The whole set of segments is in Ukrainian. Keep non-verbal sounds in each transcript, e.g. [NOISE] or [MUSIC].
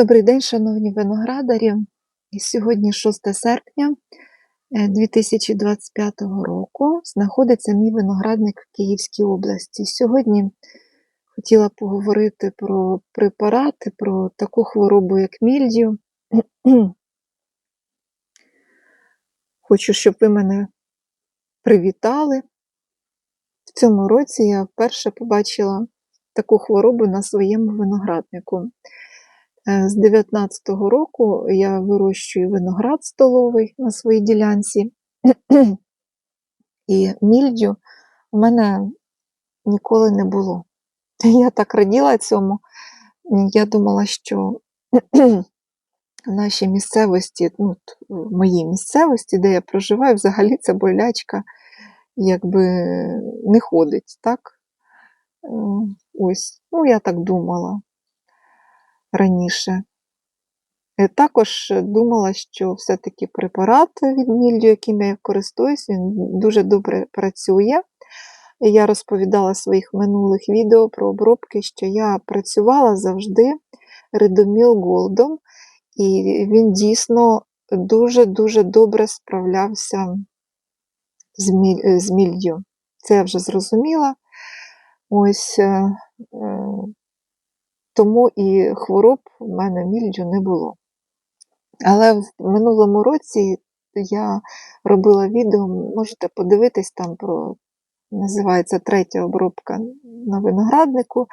Добрий день, шановні виноградарі. Сьогодні 6 серпня е, 2025 року знаходиться мій виноградник в Київській області. Сьогодні хотіла поговорити про препарати, про таку хворобу, як мільдію. [CLEARS THROAT] Хочу, щоб ви мене привітали. В цьому році я вперше побачила таку хворобу на своєму винограднику. Е, З 19-го року я вирощую виноград столовий на своїй ділянці, і мільдю в мене ніколи не було. Я так раділа цьому. Я думала, що в нашій місцевості, ну, в моїй місцевості, де я проживаю, взагалі ця болячка якби не ходить, так? Е, Ось, ну, я так думала раніше. Е, Також думала, що все-таки препарат від мільдю, яким я користуюсь, він дуже добре працює. Я розповідала в своїх минулих відео про обробки, що я працювала завжди Редоміл Голдом, і він дійсно дуже-дуже добре справлявся з міль- з мільдю. Це я вже зрозуміла. Ось е, е, тому і хвороб у мене мільдю не було. Але в минулому році я робила відео, можете подивитись там про, називається третя обробка на винограднику.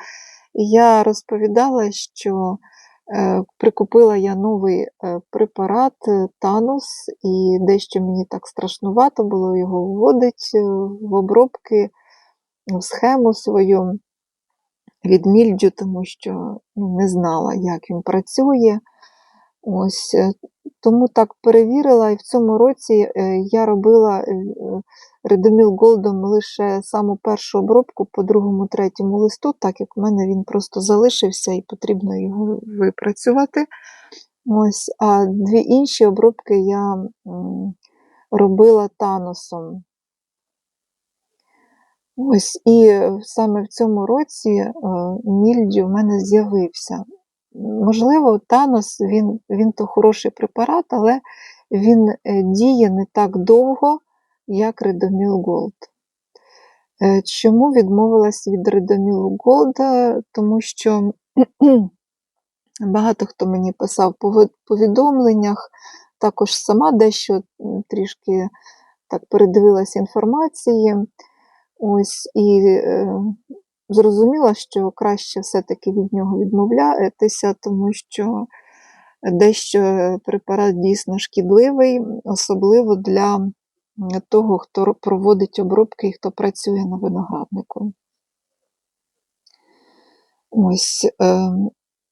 І я розповідала, що е, прикупила я новий е, препарат е, Танус, і дещо мені так страшнувато було його вводити в обробки, в схему свою від мільдю, тому що ну, не знала, як він працює. Ось, е, тому так перевірила, і в цьому році е, я робила Редоміл Голдом лише саму першу обробку по другому, третьому листу, так як в мене він просто залишився і потрібно його випрацювати. Ось, а дві інші обробки я робила таносом. Ось, і е, саме в цьому році е, мільдю в мене з'явився. Можливо, Танос він, він то хороший препарат, але він е, діє не так довго, як Редоміл Голд. Чому відмовилась від Редомілу Голда? Тому що багато хто мені писав по повідомленнях, також сама дещо трішки так передивилася інформації. Ось і е, зрозуміла, що краще все-таки від нього відмовлятися, тому що дещо препарат дійсно шкідливий, особливо для того, хто проводить обробки і хто працює на винограднику. Ось, е,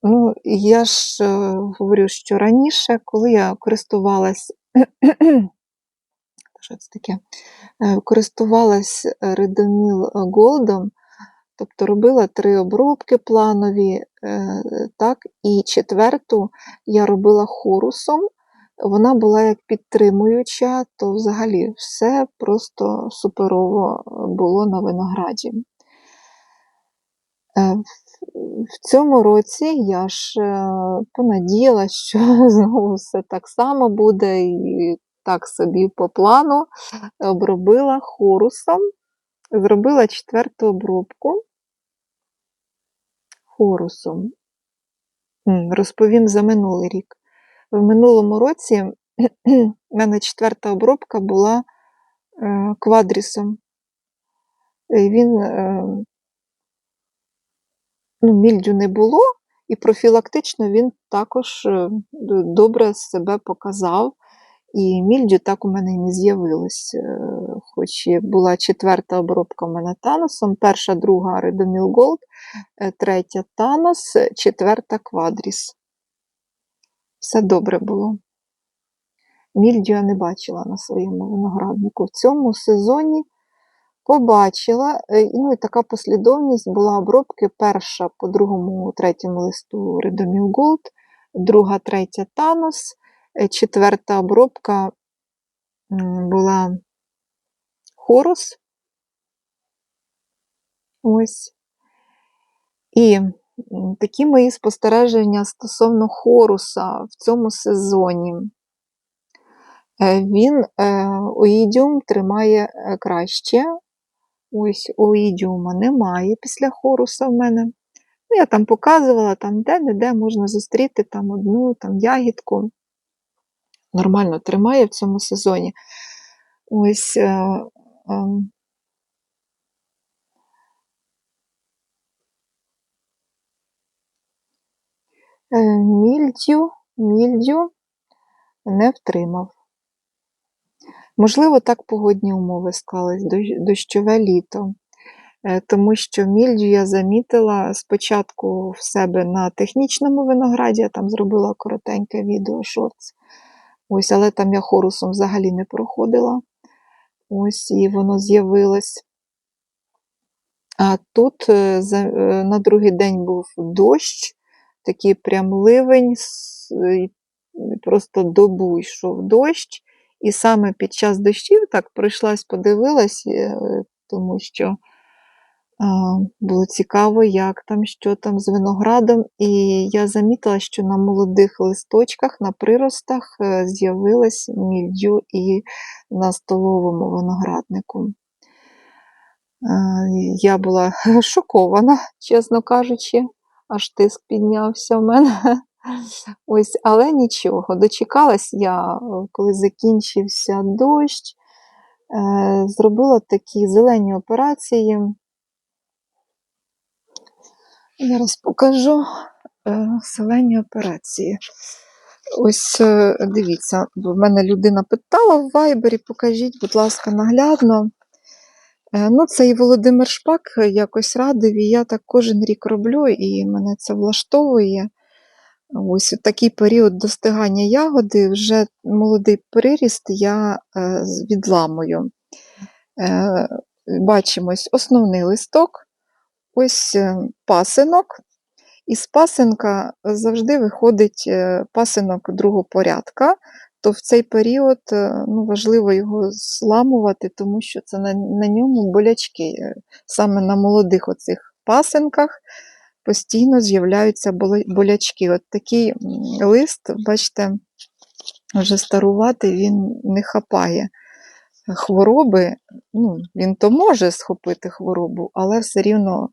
ну, я ж е, говорю, що раніше, коли я користувалась, що таке? Е, користувалась Редоміл Голдом, тобто робила три обробки планові, е, так, і четверту я робила хорусом. Вона була як підтримуюча, то взагалі все просто суперово було на винограді. Е, в- цьому році я ж е, понадіялась, що [LAUGHS] знову все так само буде, і так собі по плану обробила хорусом, зробила четверту обробку хорусом. Розповім за минулий рік. В минулому році [CLEARS THROAT] в мене четверта обробка була е, квадрісом. Він е, ну, мільдю не було, і профілактично він також е, добре себе показав. І мільдю так у мене і не з'явилось. Е, Хоч і була четверта обробка в мене таносом, перша, друга Редоміл Голд, третя танос, е, четверта квадріс. Все добре було. Мільдю я не бачила на своєму винограднику. В цьому сезоні побачила, е, ну і така послідовність була обробки. Перша по другому, третьому листу Редоміл Голд, друга, третя Танос, четверта обробка була Хорус. Ось. І такі мої спостереження стосовно хоруса в цьому сезоні. Е, Він е, оїдіум тримає е, краще. Ось оїдіума немає після хоруса в мене. Ну, я там показувала, там де-не-де можна зустріти там одну там, ягідку. Нормально тримає в цьому сезоні. Ось. Е, е, е, мільдю, мільдю не втримав. Можливо, так погодні умови склались, дощове літо. Тому що мільдю я замітила спочатку в себе на технічному винограді, я там зробила коротеньке відео шортс. Ось, але там я хорусом взагалі не проходила. Ось, і воно з'явилось. А тут е, е, на другий день був дощ, такий прям ливень, просто добу йшов дощ. І саме під час дощів так пройшлась, подивилась, е, тому що було цікаво, як там, що там з виноградом. І я замітила, що на молодих листочках, на приростах е, з'явилась мільдю і на столовому винограднику. Е, Я була [LAUGHS] шокована, чесно кажучи, аж тиск піднявся в мене. [LAUGHS] Ось, але нічого. Дочекалась я, коли закінчився дощ, е, зробила такі зелені операції. Зараз покажу е, зелені операції. Ось е, дивіться, в мене людина питала в Вайбері, покажіть, будь ласка, наглядно. Е, Ну, це і Володимир Шпак якось радив, і я так кожен рік роблю, і мене це влаштовує. Ось у такий період достигання ягоди, вже молодий приріст я відламую. Е, Бачимо ось основний листок, ось е, пасинок. Із пасинка завжди виходить е, пасинок другого порядка, то в цей період е, ну, важливо його зламувати, тому що це на, на ньому болячки. Саме на молодих оцих пасинках постійно з'являються болячки. От такий лист, бачите, вже старувати він не хапає хвороби. Ну, він то може схопити хворобу, але все рівно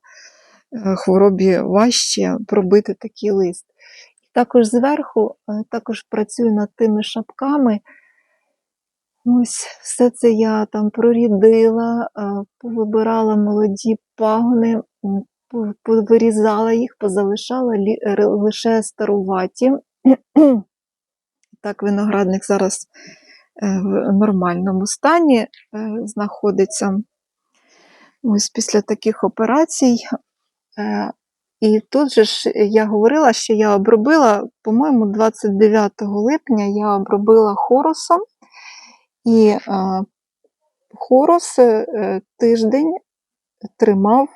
е, хворобі важче пробити такий лист. Також зверху е, також працюю над тими шапками. Ось все це я там прорідила, е, повибирала молоді пагони, повирізала їх, позалишала лише старуваті. [CLEARS THROAT] Так, виноградник зараз в нормальному стані е, знаходиться. Ось після таких операцій. Е, І тут же ж я говорила, що я обробила, по-моєму, 29 липня я обробила хорусом, і е, хорус е, тиждень тримав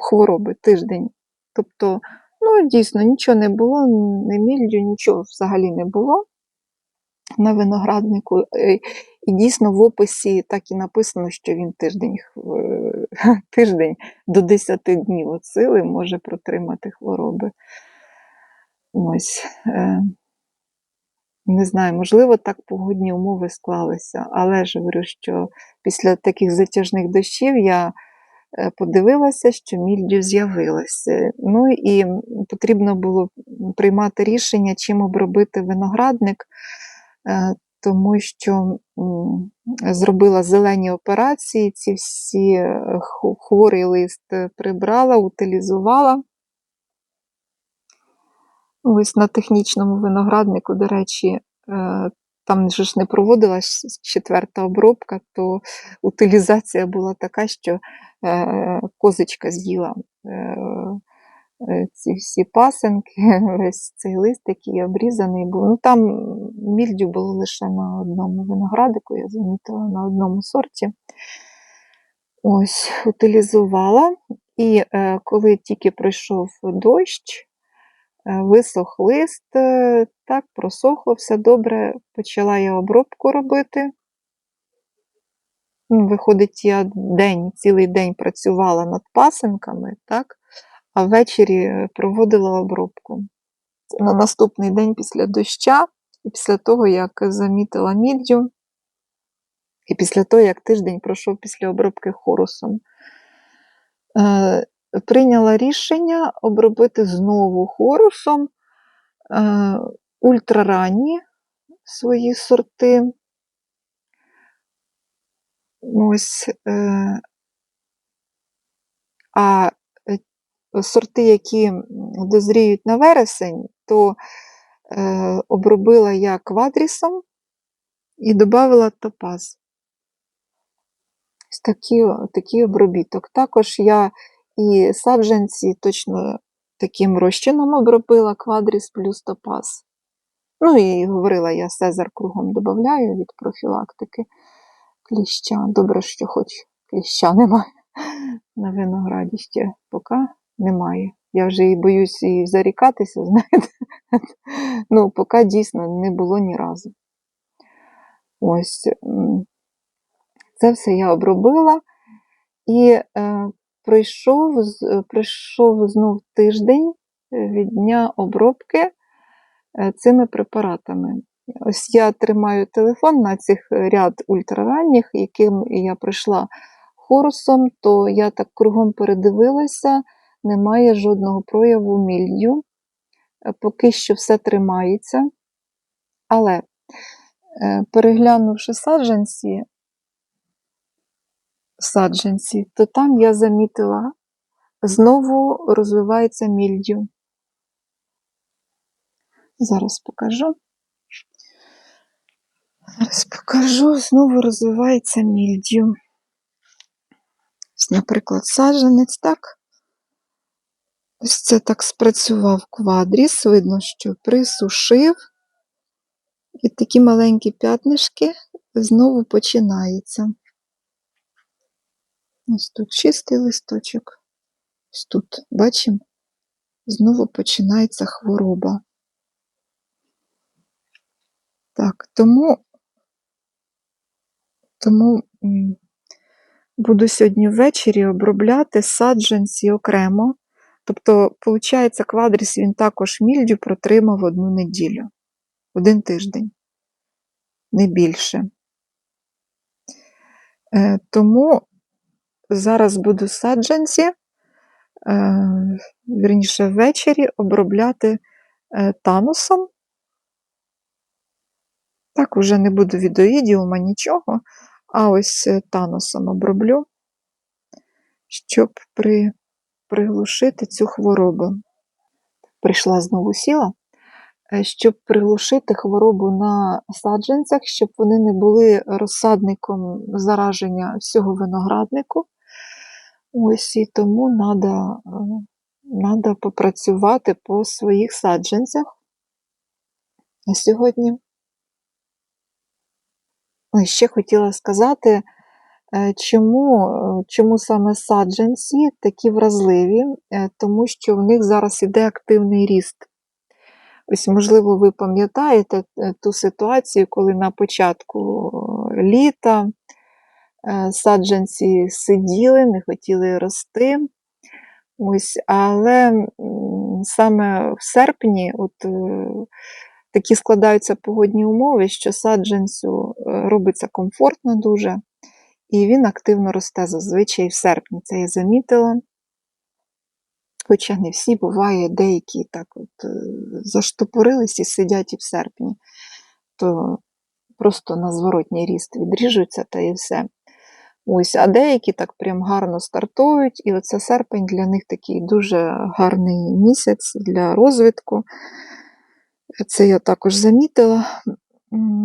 хвороби тиждень. Тобто, ну, дійсно, нічого не було, не мільдю, нічого взагалі не було на винограднику. Е, І дійсно в описі так і написано, що він тиждень, [LAUGHS] тиждень до 10 днів от сили може протримати хвороби. Ось. е, Не знаю, можливо, так погодні умови склалися, але ж говорю, що після таких затяжних дощів я е, подивилася, що мільдю з'явилася. Ну і потрібно було приймати рішення, чим обробити виноградник, тому що зробила зелені операції, ці всі е, хворий лист е, прибрала, утилізувала. Ось на технічному винограднику, до речі, е, там ж не проводилась четверта обробка, то утилізація була така, що е, козочка з'їла е, е, ці всі пасенки, [LAUGHS] весь цей лист, який обрізаний був. Ну там мільдю було лише на одному виноградику, я замітила на одному сорті. Ось, утилізувала. І е, коли тільки пройшов дощ, Е, Висох лист, е, так, просохло, все добре. Почала я обробку робити. Ну, Виходить, я день, цілий день працювала над пасинками, так? А ввечері проводила обробку. На наступний день після доща, і після того, як замітила міддю, і після того, як тиждень пройшов після обробки хорусом, е, прийняла рішення обробити знову хорусом е, ультраранні свої сорти. Ось, е, а е, сорти, які дозріють на вересень, то е, обробила я квадрісом і додала топаз. Ось такий, обробіток. Також я і саджанці точно таким розчином обробила квадріс плюс топаз. Ну і говорила я Сезар кругом додаю від профілактики кліща. Добре, що хоч кліща немає [LAUGHS] на винограді ще поки немає. Я вже і боюсь і зарікатися, [LAUGHS] знаєте. Ну, поки дійсно не було ні разу. Ось це все я обробила. І е, з- е, знов тиждень е, від дня обробки е, цими препаратами. Ось я тримаю телефон на цих е, ряд ультраранніх, яким я пройшла хорусом, то я так кругом передивилася, немає жодного прояву мільдю. Е, Поки що все тримається. Але е, переглянувши саджанці, саджанці, то там я замітила, знову розвивається мільдю. Зараз покажу. Зараз покажу, знову розвивається мільдю. Наприклад, саджанець, так? Ось це так спрацював квадріс, видно, що присушив. І такі маленькі п'ятнишки знову починаються. Ось тут чистий листочок. Ось тут, бачимо, знову починається хвороба. Так, тому, тому буду сьогодні ввечері обробляти саджанці окремо. Тобто, виходить, квадріс він також мільдю протримав одну неділю, один тиждень, не більше. Е, Тому зараз буду саджанці, е, вірніше ввечері обробляти е, танусом. Так, уже не буду відеоїдіума, нічого, а ось танусом оброблю, щоб при, приглушити цю хворобу. Прийшла знову сіла, е, щоб приглушити хворобу на саджанцях, щоб вони не були розсадником зараження всього винограднику. Ось і тому треба надо попрацювати по своїх саджанцях сьогодні. Ну, ще хотіла сказати, чому, е, чому саме саджанці такі вразливі, Е, тому що в них зараз іде активний ріст. Ось, можливо, ви пам'ятаєте е, ту ситуацію, коли на початку е, літа е, саджанці сиділи, не хотіли рости. Ось, але саме в серпні от, е, такі складаються погодні умови, що саджанцю е, робиться комфортно дуже, і він активно росте зазвичай в серпні. Це я замітила. Хоча не всі, буває, деякі так от е, заштопорились і сидять і в серпні, то просто на зворотній ріст відріжуться та і все. Ось, а деякі так прям гарно стартують, і оце серпень для них такий дуже гарний місяць для розвитку. Це я також замітила.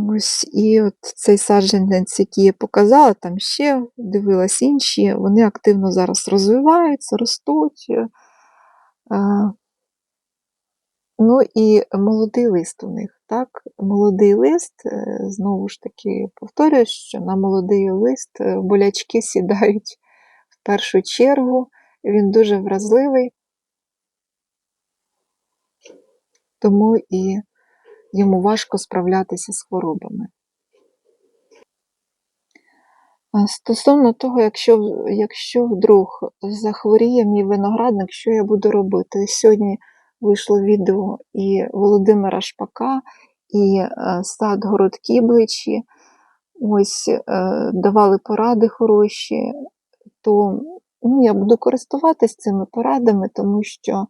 Ось, і от цей саджанець, який я показала, там ще дивилась інші, вони активно зараз розвиваються, ростуть. е, Ну і молодий лист у них, так? Молодий лист, е, знову ж таки, повторюю, що на молодий лист е, болячки [LAUGHS] сідають в першу чергу. Він дуже вразливий, тому і йому важко справлятися з хворобами. Стосовно того, якщо якщо вдруг захворіє мій виноградник, що я буду робити? Сьогодні вийшло відео і Володимира Шпака, і, е, сад город Кібличі. Ось, е, давали поради хороші, то, ну, я буду користуватись цими порадами, тому що,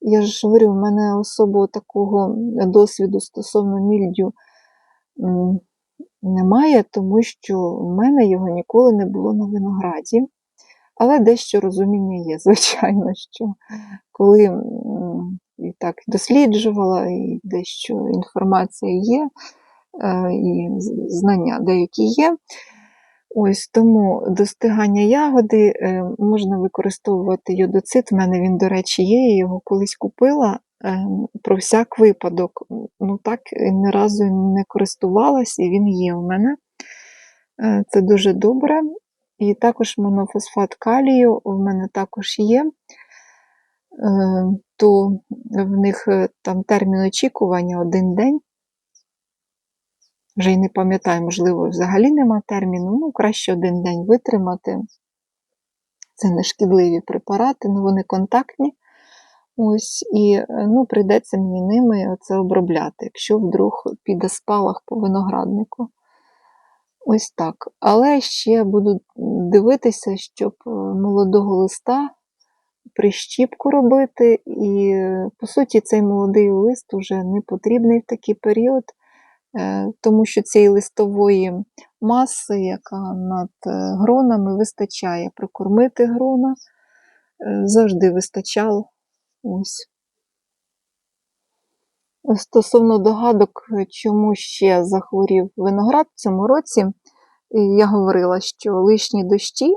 я ж говорю, в мене особо такого досвіду стосовно мільдю, немає, тому що в мене його ніколи не було на винограді. Але дещо розуміння є, [LAUGHS] звичайно, що коли, і так досліджувала, і дещо інформація є, е, і знання деякі є. Ось тому достигання ягоди, е, можна використовувати йодоцит. В мене він, до речі, є, я його колись купила, ем, про всяк випадок. Ну так ні разу не користувалась, і він є в мене. Е, це дуже добре. І також монофосфат калію в мене також є. Е, то в них там термін очікування 1 день. Вже й не пам'ятаю, можливо, взагалі нема терміну, ну, краще 1 день витримати. Це не шкідливі препарати, ну вони контактні. Ось, і ну, прийдеться мені ними це обробляти, якщо вдруг піде спалах по винограднику. Ось так. Але ще буду дивитися, щоб молодого листа прищіпку робити, і, по суті, цей молодий лист уже не потрібний в такий період, е, тому що цієї листової маси, яка над гронами, вистачає прокормити грона, е, завжди вистачало. Ось. Стосовно догадок, чому ще захворів виноград в цьому році, я говорила, що лишні дощі,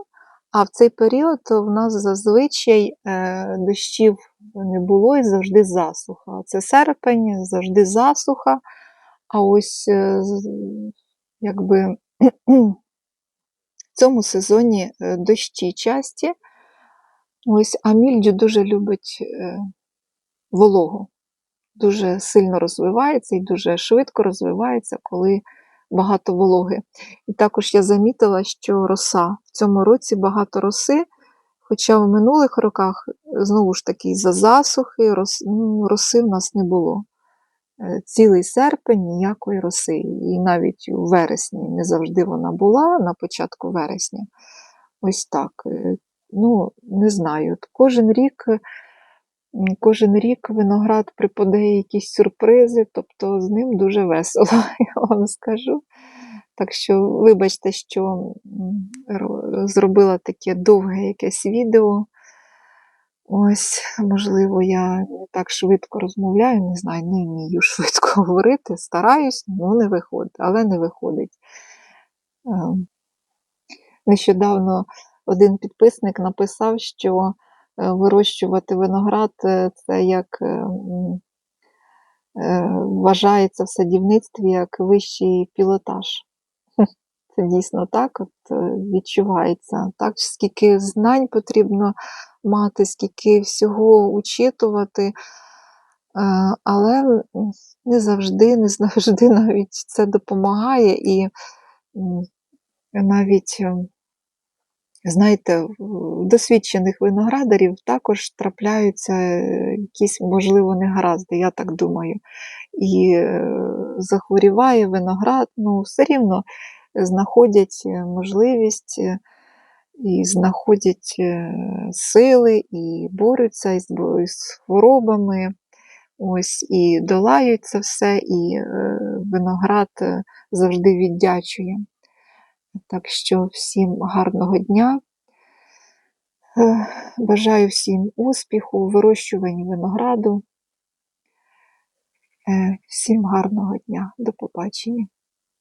а в цей період в нас зазвичай е, дощів не було і завжди засуха. Це серпень, завжди засуха. А ось е, якби [CLEARS THROAT] в цьому сезоні е, дощі часті. Ось, а мільдю дуже любить вологу дуже сильно розвивається і дуже швидко розвивається, коли багато вологи. І також я замітила, що роса в цьому році багато роси, хоча в минулих роках, знову ж таки, за засухи ну, роси в нас не було. Е, цілий серпень ніякої роси. І навіть у вересні не завжди вона була, на початку вересня. Ось так. Е, ну, не знаю. Кожен рік Кожен рік виноград припадає якісь сюрпризи, тобто з ним дуже весело, [LAUGHS] я вам скажу. Так що, вибачте, що зробила таке довге якесь відео. Ось, можливо, я не так швидко розмовляю, не знаю, не вмію швидко [LAUGHS] говорити, стараюсь, ну не виходить, але не виходить. Ем, нещодавно один підписник написав, що Е, вирощувати виноград е, це як е, вважається в садівництві як вищий пілотаж. [LAUGHS] Це дійсно так от відчувається. Так, Скільки знань потрібно мати, скільки всього учитувати, але не завжди, не завжди навіть це допомагає і навіть Знаєте, в досвідчених виноградарів також трапляються е, якісь, можливо, негаразди, я так думаю. І е, захворіває виноград, ну, все рівно знаходять е, можливість і знаходять сили, і борються із, хворобами, ось, і долають це все, і виноград завжди віддячує. Так що всім гарного дня. Е, бажаю всім успіху у вирощуванні винограду. Е, всім гарного дня. До побачення.